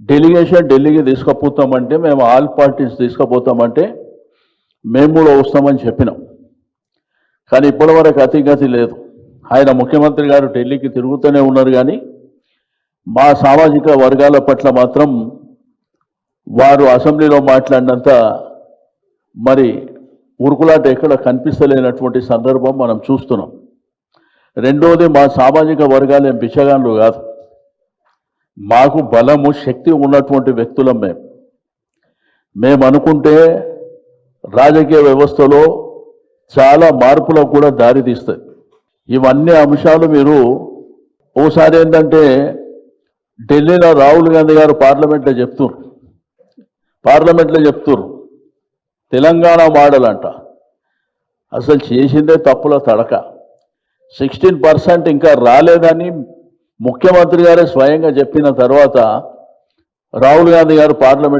Delegation ఢిల్లీకి తీసుకుపోతామంటే మేము all parties తీసుకుపోతామంటే మేము కూడా వస్తామని చెప్పినాం. కానీ ఇప్పటివరకు అతిగతి లేదు. ఆయన ముఖ్యమంత్రి గారు ఢిల్లీకి తిరుగుతూనే ఉన్నారు కానీ మా సామాజిక వర్గాల పట్ల మాత్రం వారు అసెంబ్లీలో మాట్లాడినంత మరి ఉరుకులాట ఎక్కడ కనిపిస్తలేనటువంటి సందర్భం మనం చూస్తున్నాం. రెండోది మా సామాజిక వర్గాలు ఏం బిచ్చగాన్లు కాదు. మాకు బలము శక్తి ఉన్నటువంటి వ్యక్తులం మేము మేము అనుకుంటే రాజకీయ వ్యవస్థలో చాలా మార్పులకు కూడా దారి తీస్తాయి. ఇవన్నీ అంశాలు మీరు ఓసారి ఏంటంటే ఢిల్లీలో రాహుల్ గాంధీ గారు పార్లమెంట్లో చెప్తున్నారు పార్లమెంట్లో చెప్తున్నారు తెలంగాణ మోడల్ అంట. అసలు చేసిందే తప్పుల తడక. సిక్స్టీన్ పర్సెంట్ ఇంకా రాలేదని ముఖ్యమంత్రి గారే స్వయంగా చెప్పిన తర్వాత రాహుల్ గాంధీ గారు పార్లమెంట్